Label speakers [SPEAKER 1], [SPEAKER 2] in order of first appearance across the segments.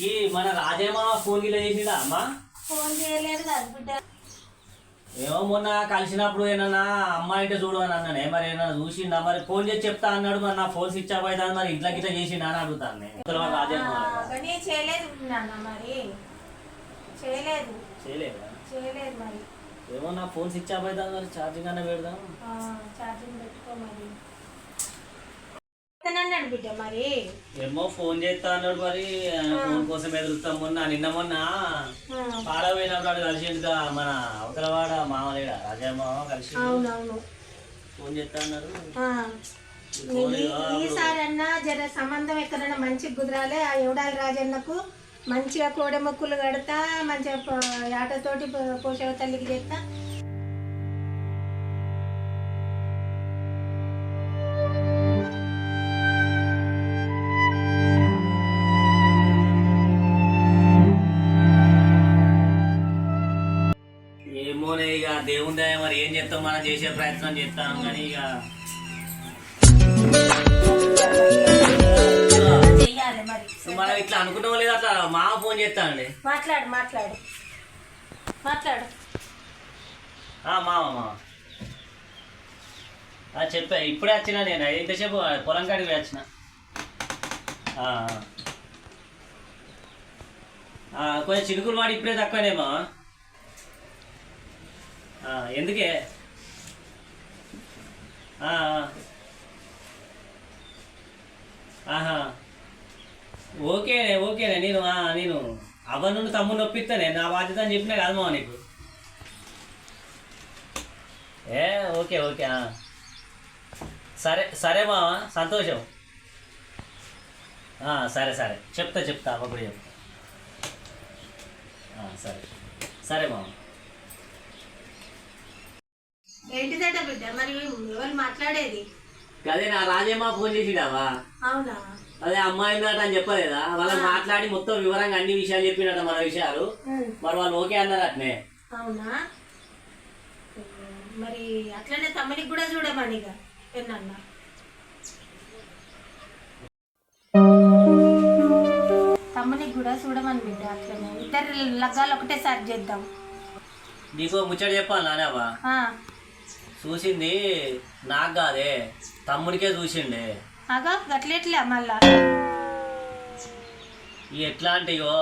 [SPEAKER 1] ఈ మన రాజేమా ఫోన్ గిట్ల చేసిండా అమ్మా?
[SPEAKER 2] ఫోన్ చేయలేదు కదా బిడ్డ.
[SPEAKER 1] ఏమో మొన్న కలిసినప్పుడు ఏమన్నా అమ్మాయి అంటే చూడు అని అన్నానే మరి ఏమన్నా చూసిండా? మరి ఫోన్ చేసి చెప్తా అన్నాడు మరి నా ఫోన్ స్విచ్ ఆఫ్ అవుతుంది మరి ఇంట్లో గిట్ల చేసిండా అని అడుగుతాను నేను. రాజేమా
[SPEAKER 2] కానీ చేయలేదు నాన్న మరి. చేయలేదు.
[SPEAKER 1] చేయలేదా?
[SPEAKER 2] చేయలేదు మరి.
[SPEAKER 1] ఏమో నా ఫోన్ స్విచ్ ఆఫ్ అవుతుంది మరి ఛార్జింగ్ అన్న పెడదాం.
[SPEAKER 2] ఛార్జింగ్ పెట్టుకో మరి. అన్నాడు బిడ్డ మరి.
[SPEAKER 1] ఏమో ఫోన్ చేస్తా అన్నాడు మరి. ఫోన్ కోసం ఎదురుస్తాం మొన్న నిన్న మొన్న. పాడపోయినప్పుడు కలిసిండుగా మన అవతలవాడ మామలేడ రాజేమా కలిసి
[SPEAKER 2] అవునవును.
[SPEAKER 1] ఫోన్ చేస్తా అన్నారు
[SPEAKER 2] ఈసారి అన్నా జర సంబంధం ఎక్కడైనా మంచి కుదరాలి ఆ ఎవడాలి రాజన్నకు? మంచిగా కోడె మొక్కులు కడతా మంచిగా ఆటతోటి పోషక తల్లికి చేస్తా.
[SPEAKER 1] మరి ఏం చేస్తాం మనం చేసే ప్రయత్నం చేస్తాం. కానీ ఇక మనం ఇట్లా అనుకుంటాం లేదు అట్లా మామ ఫోన్ చేస్తానండి.
[SPEAKER 2] మాట్లాడు మాట్లాడు. మాట్లాడు.
[SPEAKER 1] ఆ, మామ చెప్పా ఇప్పుడే వచ్చిన నేను. ఎంతసేపు? పొలం కాడికి వచ్చిన. కొంచెం చినుకులు వాడి ఇప్పుడే తక్కువనే మామ ఆ, ఎందుకే? ఆహా. ఓకేనే ఓకేనే నేను నేను అవన్ను నుండి తమ్ముడు నొప్పిస్తానే నా బాధ్యత అని చెప్పినా కాదు మామ నీకు. ఏ ఓకే ఓకే సరే సరే మావా సంతోషం. సరే సరే చెప్తా చెప్తా అప్పుడు చెప్తా. సరే. సరే మామ
[SPEAKER 2] ఏంటిదట బిడ్డ? మరి ఎవరు మాట్లాడేది?
[SPEAKER 1] అదే నా రాజేమా ఫోన్ చేసిడావా
[SPEAKER 2] అవునా?
[SPEAKER 1] అదే అమ్మాయి అని చెప్పలేదా? వాళ్ళకి మాట్లాడి మొత్తం వివరంగా అన్ని విషయాలు చెప్పినట మన విషయాలు. మరి వాళ్ళు ఓకే అన్నారు అట్నే
[SPEAKER 2] అవునా? మరి అట్లనే తమ్మునికి కూడా చూడమని ఇక. ఎన్నన్నా తమ్మునికి కూడా చూడమని బిడ్డ అట్లనే. ఇద్దరు లగ్గాలు ఒకటేసారి చేద్దాం.
[SPEAKER 1] నీకు ముచ్చట చెప్పాలి
[SPEAKER 2] ఆ,
[SPEAKER 1] చూసింది నాకు కాదే తమ్ముడికే చూసిండే.
[SPEAKER 2] అగా గట్లెట్లే మళ్ళా.
[SPEAKER 1] ఈ ఎట్లా అంటే ఇగో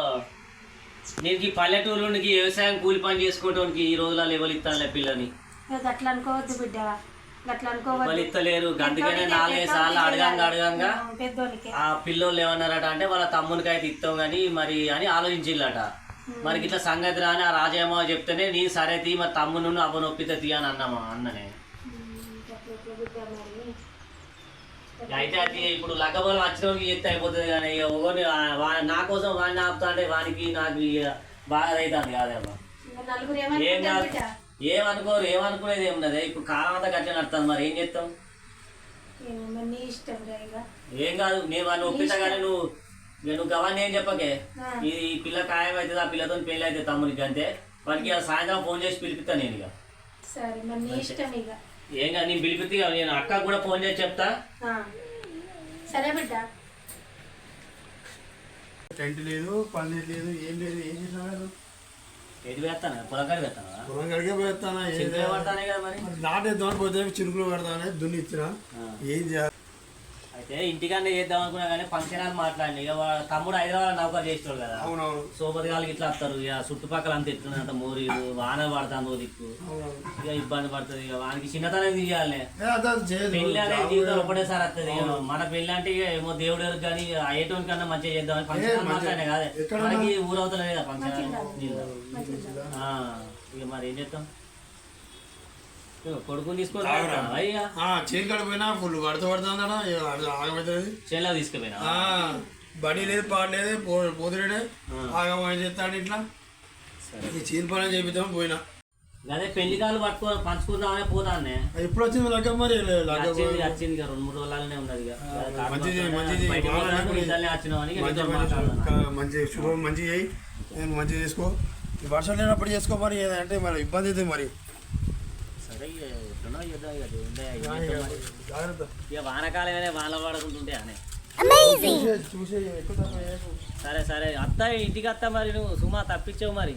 [SPEAKER 1] నేను ఈ పల్లెటూరుకి వ్యవసాయం కూలి పని చేసుకోవడానికి ఈ రోజులలో ఎవరు ఇస్తానులే పిల్లని?
[SPEAKER 2] ఇక గట్ల అనుకోవద్దు బిడ్డ. గట్ల
[SPEAKER 1] ఎవరు
[SPEAKER 2] అనుకోవద్దు
[SPEAKER 1] ఇస్తలేరు అందుకనే నాలుగైదు సార్లు అడగంగా అడగంగా.
[SPEAKER 2] పెద్దోనికి.
[SPEAKER 1] ఆ పిల్లోళ్ళు ఏమన్నారట అంటే వాళ్ళ తమ్మునికి అయితే ఇస్తాం కానీ మరి అని ఆలోచించిల్లట. మరి ఇట్లా సంగతి రాని ఆ రాజేమో చెప్తేనే నీ సరే తీ మరి తమ్మును అవ్వ నొప్పితే తీ అని అన్నామా అన్ననే. అయితే అది ఇప్పుడు లగ్గబలం వచ్చినోడికి చెప్తే అయిపోతుంది కానీ వా- నా కోసం వాడిని ఆపుతా అంటే వానికి నాకు బాగా అవుతుంది కాదేమో
[SPEAKER 2] ఇక నలుగురు
[SPEAKER 1] ఏం కాదు. ఏమనుకోరు ఏమనుకునేది ఏమున్నది ఇప్పుడు కాలం అంతా గట్ల నడుతుంది మరి ఏం చేస్తాం? ఏం కాదు నేను వాడిని ఒప్పిస్తా కానీ నువ్వు నువ్వు గవాన్ని ఏం చెప్పకే. ఇది ఈ పిల్ల ఖాయం అవుతుంది ఆ పిల్లతో పెళ్ళి అయితే తమ్మునికి అంతే. ఇక సాయంత్రం ఫోన్ చేసి పిలిపిస్తా నేను ఇక.
[SPEAKER 2] సరే మరి నీ ఇష్టం ఇక.
[SPEAKER 1] ఏం కాదు నేను పిలిపిస్తే ఇక నేను అక్క కూడా ఫోన్ చేసి చెప్తా.
[SPEAKER 2] సరే బిడ్డ.
[SPEAKER 3] టెంట్ లేదు పన్నీర్ లేదు ఏం లేదు ఏం చేసినాడు
[SPEAKER 1] ఎది వేస్తాను? పొలకాడి వేస్తాను?
[SPEAKER 3] పొలం కడిగే పోతానా ఏం
[SPEAKER 1] చింతలు పడతానే కదా మరి.
[SPEAKER 3] మరి నాటేద్దామని పోతే చిరుకులు పెడతానే దున్ని ఇచ్చిన.
[SPEAKER 1] ఆ.
[SPEAKER 3] ఏం చేయాలి?
[SPEAKER 1] అయితే ఇంటికన్నా చేద్దాం అనుకున్నా కానీ ఫంక్షన్ అని మాట్లాడి ఇక తమ్ముడు హైదరాబాద్ నౌకర్ చేస్తాడు కదా.
[SPEAKER 3] అవునవును.
[SPEAKER 1] సోపతి గారికి ఇట్లా వస్తారు. ఇక చుట్టుపక్కల అంత ఎట్లుంది అంత మోరీలు వాన పడతాను దిక్కు. ఇక ఇబ్బంది పడుతుంది. ఇక వానికి చిన్నతనం తీయాలి. అనేది
[SPEAKER 3] జాబు
[SPEAKER 1] జీవితం ఒకటేసారి వస్తుంది. మన పెళ్ళి అంటే ఇక ఏమో దేవుడు ఎరుగు కానీ అయ్యేటోని కన్నా మంచిగా చేద్దామని ఫంక్షన్ మాట్లాడే కాదే. మనకి ఊరవుతలే కదా ఫంక్షన్? ఇక మరి ఏం చేస్తాం? కొడుకుని తీసుకొని అయ్యా
[SPEAKER 3] చేను ఫుల్ పడుతూ ఆగమవుతుంది
[SPEAKER 1] చేనులో తీసుకుపోయినా?
[SPEAKER 3] బడి లేదు పాడు లేదు పో- పోతులేడే ఆగమని చెప్తాడు ఇట్లా. ఈ చీన పని చేపిద్దాం పోయినా.
[SPEAKER 1] అదే పెళ్ళి కాలు పట్టుకో పంచుకుందామనే పోతానే
[SPEAKER 3] ఎప్పుడు వచ్చింది లగ్గం మరి?
[SPEAKER 1] వచ్చింది వచ్చింది రెండు మూడు రోజులనే ఉన్నది
[SPEAKER 3] మంచి మంచి మంచి శుభం మంచి చేయి. మంచిగా చేసుకో. వర్షం లేనప్పుడు చేసుకో మరి ఏదంటే మరి ఇబ్బంది అవుతుంది మరి.
[SPEAKER 1] ఇక వానకాలమే వాన పడుకుంటుంటే అనే. సరే సరే. అత్త ఇంటికి అత్త మరి నువ్వు? సుమా తప్పించావు మరి.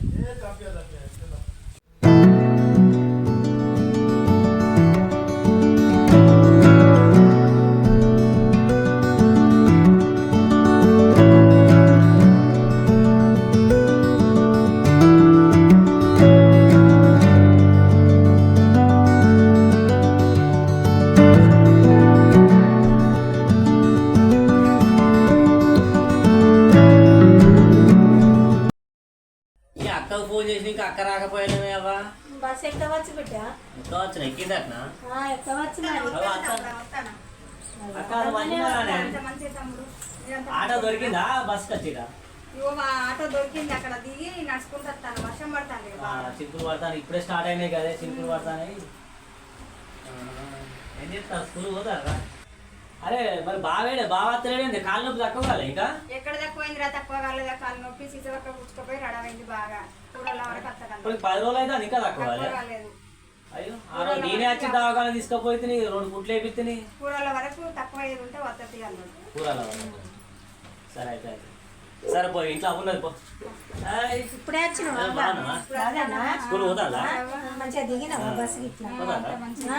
[SPEAKER 1] తక్కువ
[SPEAKER 4] కాలేదా కాలు నొప్పి సీస వరకు పుచ్చుకుపోయి రడమైంది బాగా. కూరల వరకు
[SPEAKER 1] ఇప్పుడు పది రోజులు అయితే కాలే
[SPEAKER 4] కాలేదు
[SPEAKER 1] అయ్యో నేనే వచ్చి దవాఖాన తీసుకుపోయి రెండు వేపిత్తిని.
[SPEAKER 4] కూరల వరకు తక్కువ అయ్యేది ఉంటే వద్దతి అన్నాడు.
[SPEAKER 1] కూరలో సరే అయితే అయితే. సరే పో ఇంట్లో ఉన్నది పో. ఆయ్.
[SPEAKER 2] ఇప్పుడే? రాదన్నా
[SPEAKER 1] స్కూల్ పోతాదా?
[SPEAKER 2] మంచిగా దిగినావా బస్ ఇట్లా?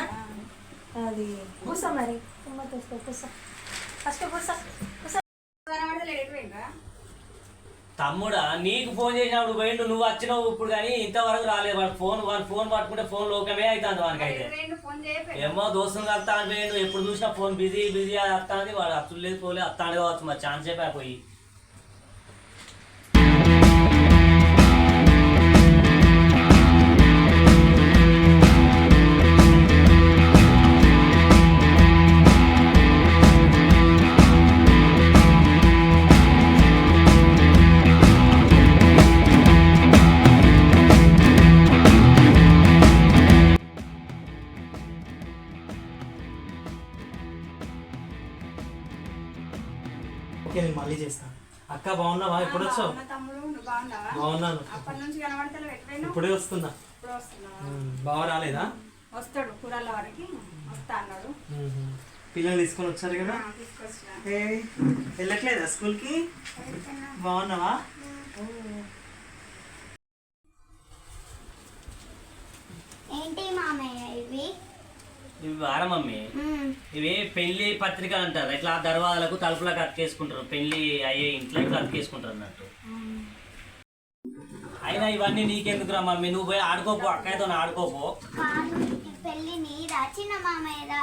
[SPEAKER 2] అది కూసో మరి. కూసో ఫస్ట్
[SPEAKER 4] లేడిపోయిందా
[SPEAKER 1] తమ్ముడా నీకు ఫోన్ చేసినప్పుడు పోయిండు నువ్వు వచ్చినావు ఇప్పుడు కానీ ఇంతవరకు రాలేదు. వాడు ఫోన్ వాడు ఫోన్ పట్టుకుంటే ఫోన్ లోకమే అవుతుంది వానికైతే. ఏమో దోస్తులు కలుతా అని పోయిండు ఎప్పుడు చూసినా ఫోన్ బిజీ బిజీ వస్తాంది వాడు అత్తులు లేదు పోలే వస్తాడు కావచ్చు మరి ఛాన్స్ అయిపోయి
[SPEAKER 5] పిల్లలు తీసుకొని వచ్చారు కదా? వెళ్ళట్లేదా స్కూల్కి? బాగున్నావా?
[SPEAKER 6] ఏంటి మామయ్య ఇవి?
[SPEAKER 1] ఇవి వారం మమ్మీ. ఇవి పెళ్ళి పత్రిక అంటారు. ఇట్లా దర్వాజలకు తలుపులకు అతికేసుకుంటారు. పెళ్ళి అయ్యే ఇంట్లో ఇట్లా అతికేసుకుంటారు అన్నట్టు. అయినా ఇవన్నీ నీకెందుకురా మమ్మీ? నువ్వు పోయి ఆడుకోపో అక్కయ్యతో ఆడుకోపో.
[SPEAKER 6] పెళ్ళి నీదా? చిన్న మామయ్యదా?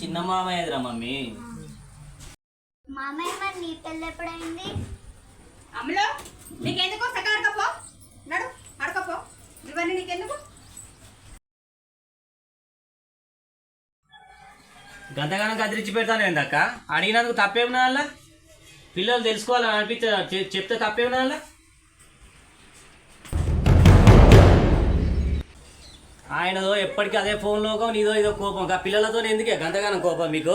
[SPEAKER 1] చిన్న మామయ్యదిరా మమ్మీ.
[SPEAKER 6] మామయ్య మరి నీ పెళ్ళి ఎప్పుడైంది?
[SPEAKER 4] అమ్మలో నీకెందుకు? సగం అడకపో నడు అడకపో ఇవన్నీ నీకెందుకు?
[SPEAKER 1] గంతగానం కదిరించి పెడతాను ఏందక్క అడిగినందుకు తప్పేమన్నా పిల్లలు తెలుసుకోవాలని అనిపించే చె- చెప్తే తప్పేమన్నా ఆయనదో ఎప్పటికీ అదే ఫోన్ లోకం నీదో ఇదో కోపం. ఇంకా పిల్లలతో ఎందుకే? గంతగానం కోపం మీకు?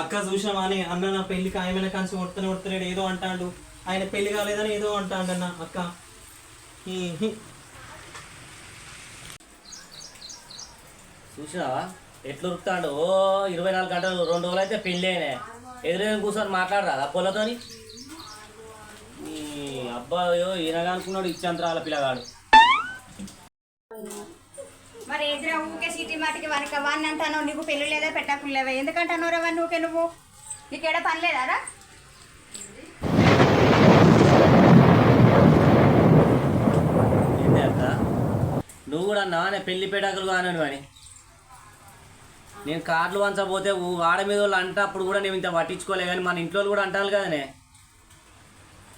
[SPEAKER 5] అక్క చూసావా అని అన్న నా పెళ్ళికి ఆయన కంచి కొడుతూనే కొడుతున్నాడు ఏదో అంటాడు. ఆయన పెళ్ళి కాలేదని ఏదో అంటాడు అన్న అక్క.
[SPEAKER 1] చూసినావా? ఎట్లా ఉరుకుతాడు ఓ ఇరవై నాలుగు గంటలు రెండు రోజులు అయితే పెళ్ళి అయినాయి ఎదురైన కూర్చొని మాట్లాడరా పొలతోని? ఈ అబ్బాయో ఈయనగా అనుకున్నాడు ఇచ్చంతరాల పిల్లగాడు.
[SPEAKER 4] మరి ఎదురా ఊకే సీటీ మాటికి వానికి వాడిని అంటాను నీకు పెళ్ళి లేదా పెట్టకులేవా ఎందుకంటాను రా వాడిని ఊకే నువ్వు? నీకేడా పని లేదా
[SPEAKER 1] నువ్వు కూడా నేను పెళ్ళి పేటాకులు కానను అని నేను కార్లు వంచకపోతే ఊ- వాడ మీద వాళ్ళు అంటే అప్పుడు కూడా నేను ఇంత పట్టించుకోలే కానీ మన ఇంట్లో కూడా అంటారు కదనే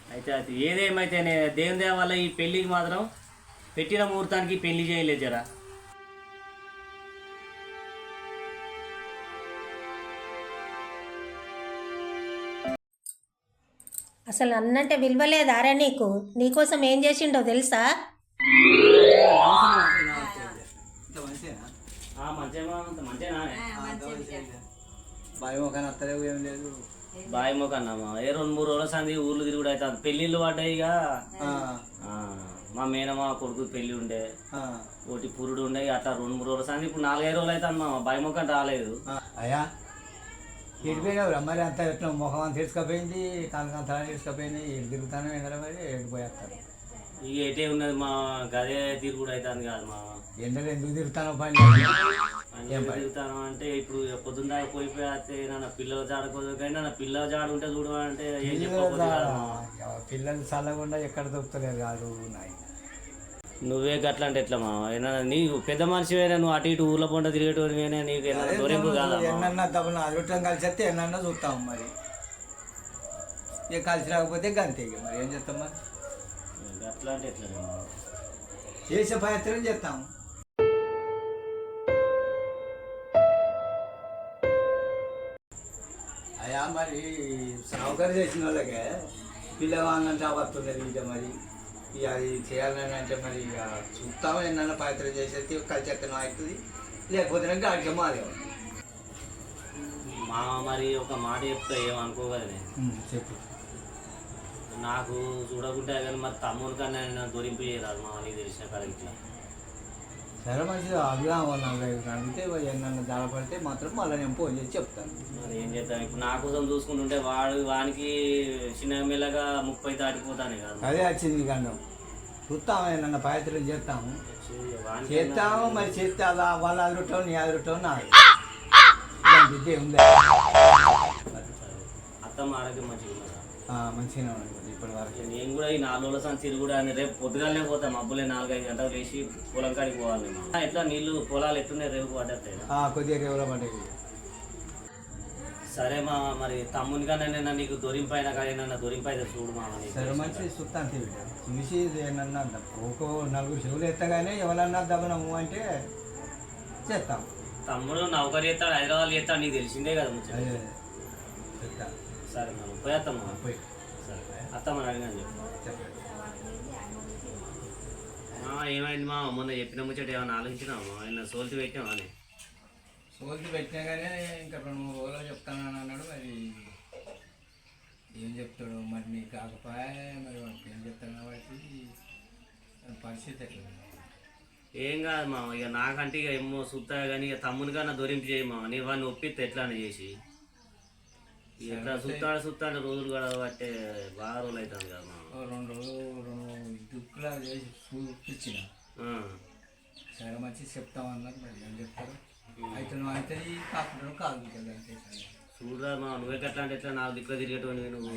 [SPEAKER 1] అయితే అది ఏదేమైతే నేను దేవుని దేవ వల్ల ఈ పెళ్ళికి మాత్రం పెట్టిన ముహూర్తానికి పెళ్ళి చేయలేదు జరా.
[SPEAKER 2] అసలు అన్నంటే విలువలేదారా నీకు? నీకోసం ఏం చేసిండో తెలుసా?
[SPEAKER 7] భయం ఒక నత్తలేవు ఏం లేదు.
[SPEAKER 1] బాయ్ మొకన్నామా ఏ రెండు మూడు రోజుల సంది ఊర్లు తిరుగుడు అవుతుంది పెళ్ళిళ్ళు పడ్డాయి ఇక. మా మేనమా కొడుకు పెళ్ళి ఉండే. ఒకటి పురుడు ఉండే. అట్లా రెండు మూడు రోజుల సంది ఇప్పుడు నాలుగైదు రోజులు అవుతుంది మా బాయ్ మొక్కని రాలేదు.
[SPEAKER 7] అయ్యా ఎడిపోయినావు మరి? అంతా ఎట్లా ముఖం అంతా తీసుకుపోయింది కనకంతా తీసుకుపోయింది ఎటు తిరుగుతాను మరి ఎడిపోయేస్తాను
[SPEAKER 1] ఇక ఎటే ఉన్నది మా గదే తిరుగుడు అవుతుంది కాదు మా.
[SPEAKER 7] ఎండలు ఎందుకు తిరుగుతాను పని
[SPEAKER 1] తిరుగుతాను అంటే ఇప్పుడు పొద్దున్న దాకా పోయిపోతే నా పిల్లల జాడకోదు కానీ నా పిల్లల జాడ ఉంటే చూడమంటే ఏం చెప్పకపోతే.
[SPEAKER 7] పిల్లలు చల్లకుండా ఎక్కడ దొరుకుతలేరు కాదు నాయన.
[SPEAKER 1] నువ్వే గట్ల అంటే ఎట్లా మా? ఏమన్నా నీకు పెద్ద మనిషివేనా నువ్వు అటు ఇటు ఊర్లో పంట తిరిగేటోనివేనా నీకు ఏమన్నా దొరింపు కాదా మామ?
[SPEAKER 7] ఎన్నన్నా దబ్బున అదృష్టం కలిసి వస్తే ఎన్నన్నా చూస్తాం మరి. ఇక కలిసి రాకపోతే గంతే ఇక మరి. ఏం చేస్తాం మరి?
[SPEAKER 1] గట్లా అంటే ఎట్లా?
[SPEAKER 7] చేసే ప్రయత్నం చేస్తాం అయ్యా మరి సౌకర్యం చేసిన వాళ్ళకే పిల్లవాళ్ళంటే వస్తున్నది ఇక మరి ఇక అది చేయాలని అంటే మరి ఇక చూస్తాం ఎన్నైనా ప్రయత్నం చేసేది కలిసి ఎత్తనం అవుతుంది లేకపోతే గాడికి మాదేవం
[SPEAKER 1] మామ మరి ఒక మాట చెప్తే ఏమనుకో కదా నేను.
[SPEAKER 7] చెప్పు
[SPEAKER 1] నాకు చూడకుంటే కానీ మరి తమ్ముని కన్నా నేను దొరింపు చేయరాదు మామ నీకు తెలిసిన ఇట్లా
[SPEAKER 7] సరే మంచిది. అడుగుదా నలభై అడిగితే దాడపడితే మాత్రం మళ్ళీ నేను ఫోన్ చేసి చెప్తాను.
[SPEAKER 1] మరి ఏం చేద్దాం? ఇప్పుడు నా కోసం చూసుకుంటుంటే వాడు వానికి చిన్న మెల్లగా ముప్పై దాటిపోతానే కదా.
[SPEAKER 7] అదే వచ్చింది గండం చూస్తాము ఏమన్నా ప్రయత్నం చేస్తాము. చేస్తాము మరి చేస్తే అలా వాళ్ళ అదృష్టం నీ అదృష్టం నా విద్య ఉందా?
[SPEAKER 1] అత్తమ్మ ఆరోగ్యం మంచిగా
[SPEAKER 7] మంచిగానే ఉంది. ఇప్పటి వరకు
[SPEAKER 1] నేను కూడా ఈ నాలుగు రోజుల తిరుగుడు అని రేపు పొద్దుగానే పోతాం. మబ్బులే నాలుగైదు గంటలు లేచి పొలం కాడికి పోవాలి. ఎట్లా నీళ్ళు పొలాలు ఎట్లున్నాయి రేపు పడ్డాయి
[SPEAKER 7] ఆ, కొద్దిగా పడ్డది
[SPEAKER 1] సరే మా మరి తమ్ముని కన్నా నేను నీకు దొరింపైన కానీ నన్ను దొరింపైతే చూడు నీకు.
[SPEAKER 7] సరే మంచి చూస్తాను చూసి ఏమన్నా ఒక్కో నలుగురు చెవులు ఎత్తగానే ఎవరన్నా దబనము అంటే చేస్తాం.
[SPEAKER 1] తమ్ముడు నౌకరు చేస్తాడు హైదరాబాద్ చేస్తాడు నీకు తెలిసిందే కదా సరే మనం పోయేస్తాము
[SPEAKER 7] పోయి.
[SPEAKER 1] సరే అత్తమ్మని అడిగాను మా ఏమైంది మా? మొన్న చెప్పిన ముచ్చట ఏమైనా ఆలోచించినామా ఆయన సోల్తి పెట్టామా అని?
[SPEAKER 7] సోల్తి పెట్టినా కానీ ఇంకా రెండు మూడు రోజులు చెప్తానని అన్నాడు మరి ఏం చెప్తాడు? మరి నీకు కాకపోయా మరి వాడికి ఏం చెప్తాడు కాబట్టి పరిస్థితి ఎట్లా
[SPEAKER 1] ఏం కాదు మా ఇక నాకంటే ఇక ఏమో సుత్తా కానీ ఇక తమ్ముని కన్నా దొరింపు చేయమా నీ వాడిని ఒప్పిస్తే ఎట్లా అని చేసి? ఎట్లా సుత్తాడు సుత్తాడు రోజులు గడబట్టే బాగా రోజులు అవుతుంది కదా
[SPEAKER 7] రెండు రోజులు రెండు దుక్కులా చేసి చూపించిన. సరే మంచి చెప్తామన్నారు మరి ఏం చెప్తారు? అయితే నువ్వు అయితే కాకుండా కాదు.
[SPEAKER 1] చూడరా మా నువ్వే ఎట్లా అంటే ఎట్లా నాకు దిక్కులో తిరిగేటోని నువ్వు?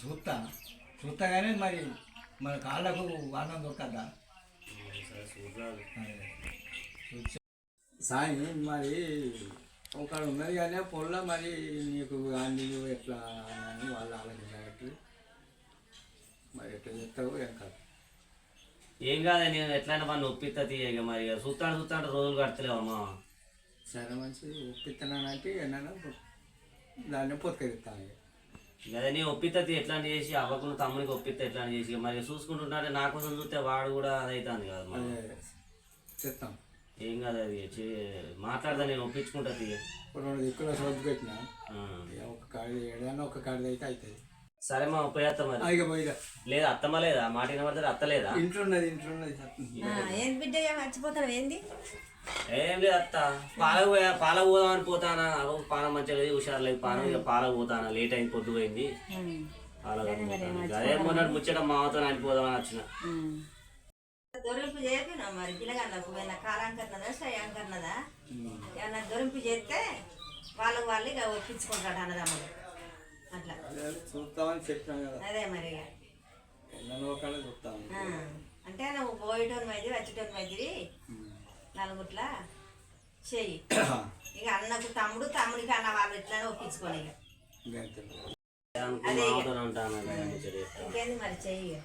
[SPEAKER 7] చూస్తా చూస్తా. కానీ మరి మన కాళ్ళకు వానం దొరకద్దా?
[SPEAKER 1] సరే చూడరా.
[SPEAKER 7] సాయి మరి ఒకడు ఉన్నది కానీ పొల్ల మరి నీకు గాంధీ ఎట్లా అని వాళ్ళు ఆలోచించబట్టి మరి ఎట్లా చెప్తావు ఏం కాదు.
[SPEAKER 1] ఏం కాదు నేను ఎట్లయినా వాడిని ఒప్పిస్తా ఇక మరి ఇక చూస్తాడు చూస్తాడు రోజులు కడతలేవమ్మా
[SPEAKER 7] సరే మంచి ఒప్పిస్తున్నానంటే ఏమన్నా దాన్ని పొత్తుకెళ్తాను
[SPEAKER 1] అదే నేను ఒప్పిస్తా తీ ఎట్లా చేసి అవ్వకుండా తమ్మునికి ఒప్పిస్తా ఎట్లా చేసి మరి చూసుకుంటుంటే నా కోసం చూస్తే వాడు కూడా అదైతుంది కదా మా.
[SPEAKER 7] అదే చెప్తాం.
[SPEAKER 1] ఏం కాదు అది చే- మాట్లాడదా నేను ఒప్పించుకుంటా తీయ.
[SPEAKER 7] ఇప్పుడు రెండు దిక్కులో సోపు పెట్టిన
[SPEAKER 1] ఆ.
[SPEAKER 7] ఇక ఒక కాడి ఏదైనా ఒక కాడి అయితే అవుతుంది
[SPEAKER 1] సరే మా ఉపయోగం మరి.
[SPEAKER 7] ఇక
[SPEAKER 1] లేదా అత్తమ్మ లేదా? మాట వినబడతారు? అత్త లేదా?
[SPEAKER 7] ఇంట్లో ఉన్నది ఇంట్లో ఉన్నది
[SPEAKER 4] ఏంది బిడ్డ మర్చిపోతాను ఏంది?
[SPEAKER 1] ఏం లేదు అత్త. పాలకు పోయా పాలకు పోదామని పోతానా? అగో పానం మంచిగా లేదు హుషారు లేదు. పానం ఇక పాలకు పోతానా? లేట్ అయింది పొద్దు పోయింది పాలకు అదే మొన్న ముచ్చట మామతో అనిపోదామని వచ్చిన.
[SPEAKER 4] దొరింపు చేయకున్నా మరి పిల్లగాళ్ళకు? పోయిన కాలాంకర్నదా శ్రేయాంకర్నదా ఏమన్నా దొరింపు చేస్తే వాళ్ళకు వాళ్ళు ఇక ఒప్పించుకుంటాడు అన్నదమ్ములు. అట్లా.
[SPEAKER 7] చూస్తామని చెప్పినా కదా.
[SPEAKER 4] అదే మరి అంటే నువ్వు పోయేటోని మైది వచ్చేటోని మైది నలుగుట్ల చెయ్యి. ఇక అన్నకు తమ్ముడు తమ్ముడికి అన్న వాళ్ళు ఇట్లానే ఒప్పించుకోని ఇక.
[SPEAKER 1] చెప్తాను.
[SPEAKER 4] ఇంకేంది మరి చెయ్యి ఇక.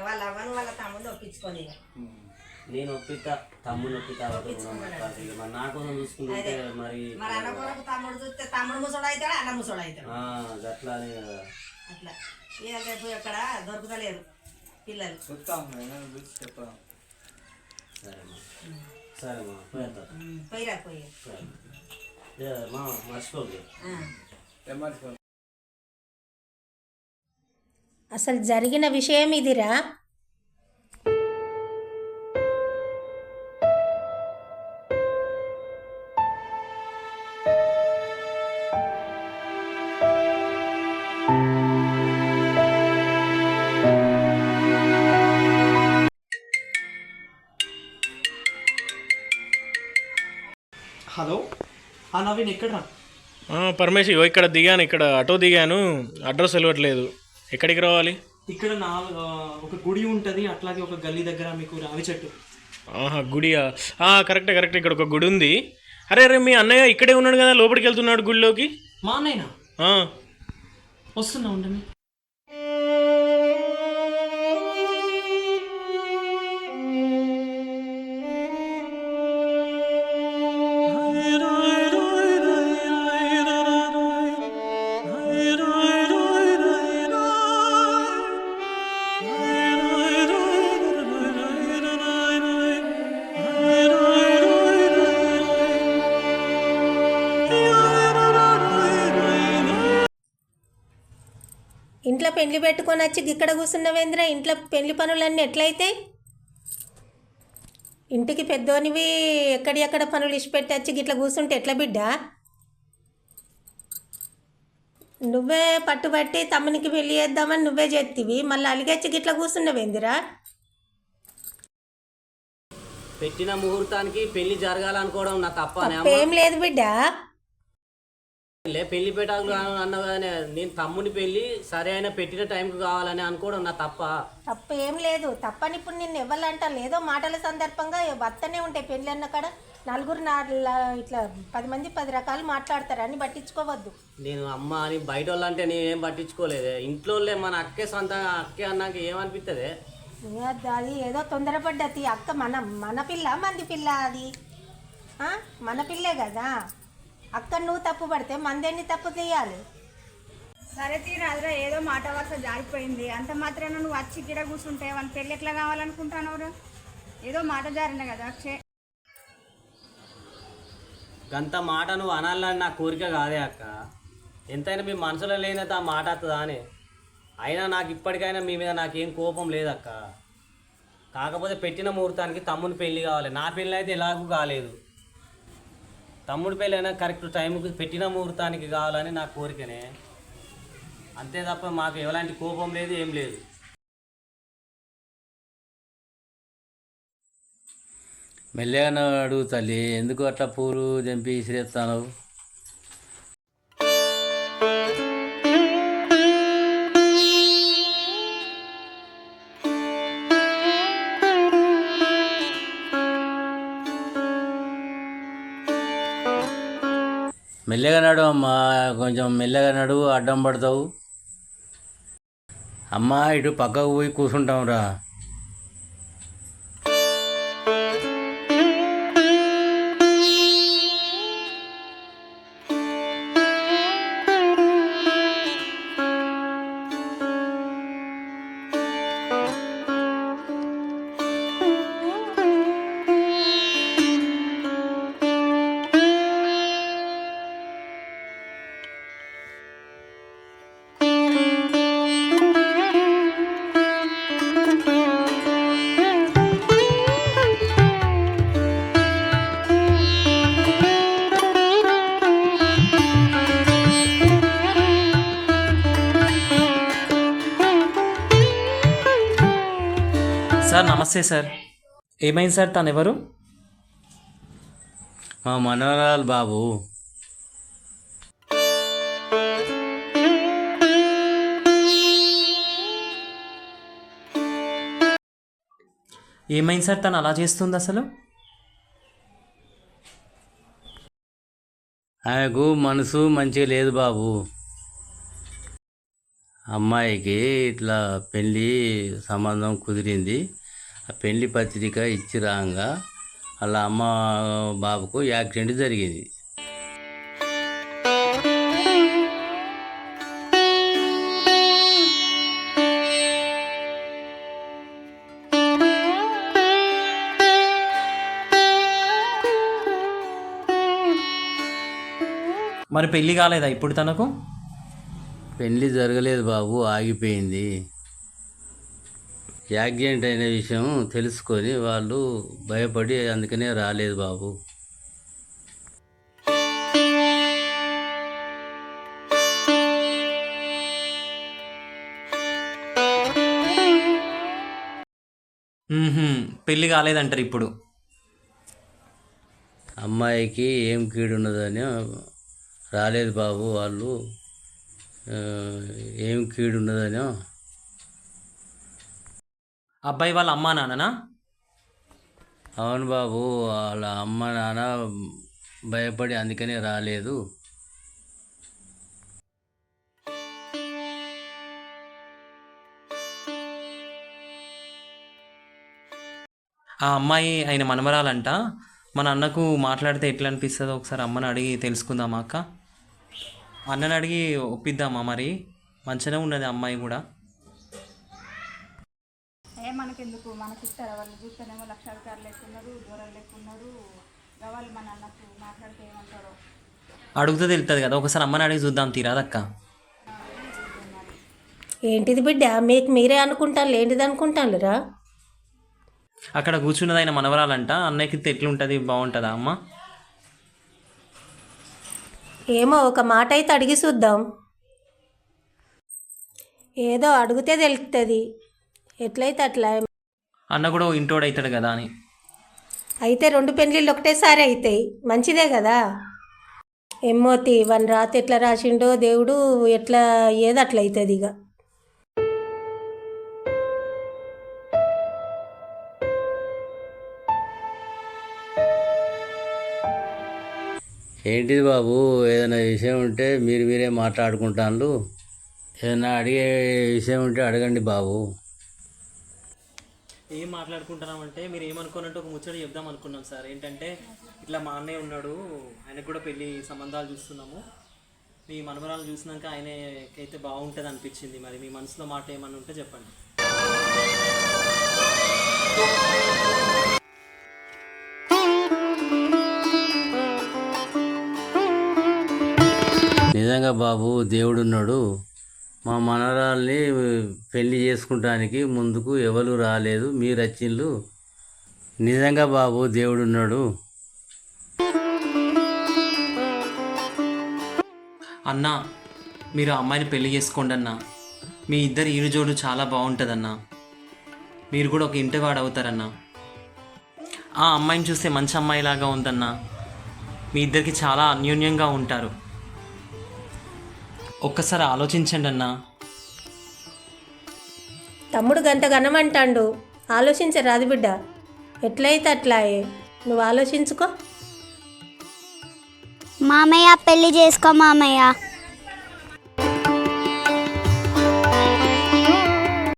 [SPEAKER 4] వాళ్ళ అవ్వను వాళ్ళ తమ్ముడు ఒప్పించుకొని ఇక.
[SPEAKER 1] నేను ఒప్పిస్తా తమ్ముడు ఒప్పిస్తా మరి నా కోసం చూసుకుంటే మరి
[SPEAKER 4] మరి అన్న కొరకు తమ్ముడు చూస్తే తమ్ముడు ముసడు అవుతాడు అన్న ముసడు అవుతాడు
[SPEAKER 1] ఆ, గట్లానే కదా.
[SPEAKER 4] అట్లా. రేపు ఎక్కడ దొరుకుతలేరు పిల్లలు.
[SPEAKER 7] చూస్తాం ఏమైనా చూసి
[SPEAKER 1] పోయేద్దాం
[SPEAKER 4] పోయిరా పోయి.
[SPEAKER 1] మా మర్చిపోకు.
[SPEAKER 4] ఆ.
[SPEAKER 7] ఏమర్చుకో
[SPEAKER 2] అసలు జరిగిన విషయం ఇదిరా.
[SPEAKER 5] హలో. ఆ నవీన్ ఎక్కడ్రా?
[SPEAKER 8] ఆ, పరమేశ్ ఇగో ఇక్కడ దిగాను ఇక్కడ ఆటో దిగాను అడ్రస్ తెలియట్లేదు ఎక్కడికి రావాలి?
[SPEAKER 5] ఇక్కడ నాలుగు ఆ, ఒక గుడి ఉంటుంది అట్లాగే ఒక గల్లీ దగ్గర మీకు రావి చెట్టు.
[SPEAKER 8] ఆహా గుడియా? కరెక్టే కరెక్ట్ ఇక్కడ ఒక గుడి ఉంది. అరే అరే మీ అన్నయ్య ఇక్కడే ఉన్నాడు కదా లోపలికి వెళ్తున్నాడు గుడిలోకి?
[SPEAKER 5] మా అన్నయ్యనా?
[SPEAKER 8] ఆ,
[SPEAKER 5] వస్తున్నా ఉండని.
[SPEAKER 2] పెళ్ళి పెట్టుకొని వచ్చి ఇక్కడ కూర్చున్నవేంద్ర ఇంట్లో పెళ్ళి పనులన్నీ ఎట్లయితాయి ఇంటికి పెద్దోనివి ఎక్కడి ఎక్కడ పనులు ఇచ్చిపెట్టి వచ్చి గిట్ల కూర్చుంటే ఎట్లా బిడ్డ? నువ్వే పట్టుబట్టి తమ్మునికి పెళ్ళి చేద్దామని నువ్వే చేతివి. మళ్ళీ అలిగచ్చి గిట్ల కూర్చున్నవేందిరా
[SPEAKER 1] పెట్టిన ముహూర్తానికి పెళ్ళి జరగాలనుకోవడం నా తప్ప
[SPEAKER 2] ఏం లేదు బిడ్డ.
[SPEAKER 1] లే పెళ్ళి పెట్టాలి అన్నావు కానీ నేను తమ్ముని పెళ్ళి సరే అయినా పెట్టిన టైంకి కావాలని అనుకోవడం నా తప్ప.
[SPEAKER 2] తప్పు ఏం లేదు. తప్పని ఇప్పుడు నిన్ను ఇవ్వాలంటా లేదో మాటల సందర్భంగా వత్తనే ఉంటాయి పెళ్ళి అన్న కాడ నలుగురు నా ఇట్లా పది మంది పది రకాలు మాట్లాడతారు. అని పట్టించుకోవద్దు.
[SPEAKER 1] నేను అమ్మ అని బయట వాళ్ళంటే నేనేం పట్టించుకోలేదే. ఇంట్లో వాళ్ళే మన అక్కే సొంతంగా అక్కే అన్నాక ఏమనిపిస్తుంది
[SPEAKER 2] అది ఏదో తొందరపడ్డది. అక్క మన మన పిల్ల మంది పిల్ల అది? మన పిల్లే కదా. అక్క నువ్వు తప్పు పడితే మందేన్ని తప్పు తీయాలి
[SPEAKER 9] సరే తీరాదురా ఏదో మాట వరుస జారిపోయింది. అంత మాత్రాన నువ్వు వచ్చి గిడ కూర్చుంటే వాళ్ళ పెళ్ళి ఎట్లా కావాలనుకుంటున్నావురా ఏదో మాట జారిన కదా క్షే
[SPEAKER 1] గంత మాట నువ్వు అనాలని నా కోరిక కాదే అక్క. ఎంతైనా మీ మనసులో లేనది ఆ మాట వస్తుందా అని. అయినా నాకు ఇప్పటికైనా మీ మీద నాకేం కోపం లేదక్క. కాకపోతే పెట్టిన ముహూర్తానికి తమ్ముని పెళ్ళి కావాలి. నా పెళ్ళి అయితే ఎలాగూ కాలేదు. తమ్ముడి పెళ్ళి కరెక్ట్ టైంకి పెట్టిన ముహూర్తానికి కావాలని నా కోరికనే. అంతే తప్ప మాకు ఎలాంటి కోపం లేదు ఏం లేదు.
[SPEAKER 10] మెల్లగా అడుగు తల్లి ఎందుకు అట్లా పూలు చంపి ఇసిరేస్తాను మెల్లగా నడు అమ్మా కొంచెం మెల్లగా నడు అడ్డం పడతావు. అమ్మా ఇటు పక్కకు పోయి కూర్చుంటాం రా
[SPEAKER 5] నమస్తే సార్. ఏమైంది సార్? తను ఎవరు
[SPEAKER 10] మా మనవరాలు బాబు.
[SPEAKER 5] ఏమైంది సార్? తను అలా చేస్తుంది అసలు?
[SPEAKER 10] ఆమెకు మనసు మంచిగా లేదు బాబు. అమ్మాయికి ఇట్లా పెళ్ళి సంబంధం కుదిరింది. పెళ్ళి పత్రిక ఇచ్చి రాగా వాళ్ళ అమ్మ బాబుకు యాక్సిడెంట్ జరిగింది.
[SPEAKER 5] మరి పెళ్ళి కాలేదా ఇప్పుడు తనకు?
[SPEAKER 10] పెళ్ళి జరగలేదు బాబు ఆగిపోయింది. యాక్సిడెంట్ అయిన విషయం తెలుసుకొని వాళ్ళు భయపడి అందుకనే రాలేదు బాబు.
[SPEAKER 5] పెళ్ళి కాలేదంటారు ఇప్పుడు
[SPEAKER 10] అమ్మాయికి ఏం కీడున్నదని రాలేదు బాబు వాళ్ళు ఏం కీడున్నదనో
[SPEAKER 5] అబ్బాయి వాళ్ళ అమ్మా నాన్ననా?
[SPEAKER 10] అవును బాబు వాళ్ళ అమ్మ నాన్న భయపడి అందుకనే రాలేదు.
[SPEAKER 5] ఆ అమ్మాయి ఆయన మనమరాలంట మన అన్నకు మాట్లాడితే ఎట్లా అనిపిస్తుందో ఒకసారి అమ్మని అడిగి తెలుసుకుందామా అక్క? అన్నని అడిగి ఒప్పిద్దామా మరి? మంచిగానే ఉన్నది అమ్మాయి కూడా.
[SPEAKER 9] మనకెందుకు? మనకి ఇస్తారా వాళ్ళు చూస్తేనేమో లక్షాధికారులు లేకున్నారు దూరం లేకున్నారు వాళ్ళు మన అన్నకు మాట్లాడితే ఏమంటారో?
[SPEAKER 5] అడుగుతే తెలుస్తుంది కదా. ఒకసారి అమ్మని అడిగి చూద్దాం తీరాదక్క
[SPEAKER 2] ఏంటిది బిడ్డ? మీకు మీరే అనుకుంటాను ఏంటిది అనుకుంటానురా
[SPEAKER 5] అక్కడ కూర్చున్నది ఆయన మనవరాలంట. అన్నయ్యకి ఎట్లుంటుంది? బాగుంటుందా అమ్మ?
[SPEAKER 2] ఏమో ఒక మాట అయితే అడిగి చూద్దాం. ఏదో అడిగితే తెలుస్తుంది ఎట్లయితే అట్లా.
[SPEAKER 5] అన్న కూడా ఇంటోడు అవుతాడు కదా అని.
[SPEAKER 2] అయితే రెండు పెళ్ళిళ్ళు ఒకటేసారి అవుతాయి మంచిదే కదా. ఎమ్మోతి వన్ రాత ఎట్లా రాసిండో దేవుడు ఎట్లా ఏది అట్లా అవుతుంది ఇక.
[SPEAKER 10] ఏంటిది బాబు? ఏదైనా విషయం ఉంటే మీరు మీరే మాట్లాడుకుంటాను ఏదైనా అడిగే విషయం ఉంటే అడగండి బాబు.
[SPEAKER 5] మాట్లాడుకుంటున్నామంటే మీరు ఏమనుకోనంటే ఒక ముచ్చట చెప్దాం అనుకున్నాం సార్. ఏంటంటే ఇట్లా మా అన్నయ్య ఉన్నాడు ఆయనకు కూడా పెళ్ళి సంబంధాలు చూస్తున్నాము. మీ మనమరాలు చూసినాక ఆయనకైతే బాగుంటుంది అనిపించింది మరి. మీ మనసులో మాట ఏమన్నా ఉంటే చెప్పండి.
[SPEAKER 10] నిజంగా బాబు దేవుడున్నాడు. మా మనవరాల్ని పెళ్ళి చేసుకుంటానికి ముందుకు ఎవరు రాలేదు. మీరు వచ్చిండ్రు. నిజంగా బాబు దేవుడున్నాడు.
[SPEAKER 5] అన్నా మీరు ఆ అమ్మాయిని పెళ్ళి చేసుకోండి అన్న. మీ ఇద్దరు ఈరుజోడు చాలా బాగుంటుందన్నా. మీరు కూడా ఒక ఇంటివాడు అవుతారన్నా ఆ అమ్మాయిని చూస్తే మంచి అమ్మాయిలాగా ఉందన్న. మీ ఇద్దరికి చాలా అన్యోన్యంగా ఉంటారు. ఒక్కసారి ఆలోచించండి అన్న.
[SPEAKER 2] తమ్ముడు గంట గనమంటాండు ఆలోచించరాదు బిడ్డ. ఎట్లయితే అట్లాయే. నువ్వు ఆలోచించుకో.
[SPEAKER 6] మామయ్య పెళ్ళి చేసుకో మామయ్య.